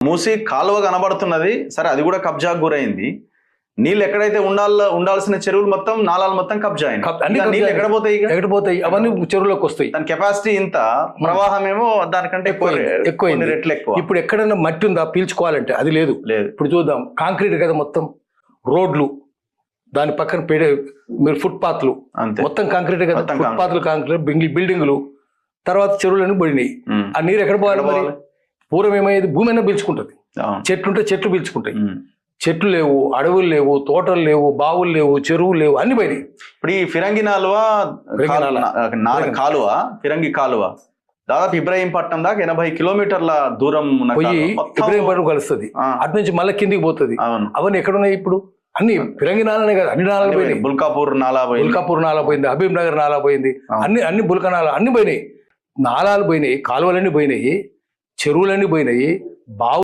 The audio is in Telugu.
మూసి కాలువ కనబడుతున్నది. సరే అది కూడా కబ్జాకు గురైంది. నీళ్ళు ఎక్కడైతే ఉండాల ఉండాల్సిన చెరువులు మొత్తం నాలాలు మొత్తం కబ్జా అయినాయి. నీళ్ళు కబ్జా ఎక్కడ పోతాయి ఎక్కడ పోతాయి? అవన్నీ చెరువులోకి వస్తాయి. దాని కెపాసిటీ ఇంత ప్రవాహం ఏమో దానికంటే ఎక్కువ రెట్లు ఎక్కువ. ఇప్పుడు ఎక్కడైనా మట్టి ఉందా? పీల్చుకోవాలంటే అది లేదు. లేదు. ఇప్పుడు చూద్దాం. కాంక్రీట్ కదా మొత్తం. రోడ్లు. దాని పక్కన పెడే మీరు ఫుట్పాత్లు అంతే. మొత్తం కాంక్రీట్ కదా. ఫుట్పాత్లు కాంక్రీట్. బిల్డింగ్ బిల్డింగ్లు తర్వాత చెరువులన్నీ పోయినాయి ఉమ్. ఆ నీరు ఎక్కడ పోవాలి? పూర్వం ఏమయ్యేది? భూమి అయినా పీల్చుకుంటుంది. అవును. చెట్లు ఉంటే చెట్లు పీల్చుకుంటాయి. చెట్లు లేవు అడవులు లేవు తోటలు లేవు బావులు లేవు చెరువులు లేవు అన్ని పోయినాయి ఇప్పుడు ఈ ఫిరంగి నాలువ నాల. నాల- కాలువ ఫిరంగి కాలువ. దాదాపు ఇబ్రాహీంపట్నం దాకా ఎనభై కిలోమీటర్ల దూరం పోయి ఇబ్రహీంపట్నం కలుస్తుంది. అటు నుంచి మళ్ళీ కిందికి పోతుంది. అవును. అవన్నీ ఎక్కడున్నాయి ఇప్పుడు? అన్ని ఫిరంగి నాలనే కదా అన్ని నాలాలు అన్ని పోయినాయి. బుల్కాపూర్ నాలా పోయింది. బుల్కాపూర్ నాలా పోయింది హబీబ్ నగర్ నాలా పోయింది. అన్ని అన్ని బుల్కా నాలా అన్ని పోయినాయి. నాలాలు పోయినాయి కాలువలన్నీ పోయినాయి. చెరువులన్నీ పోయినాయి బావు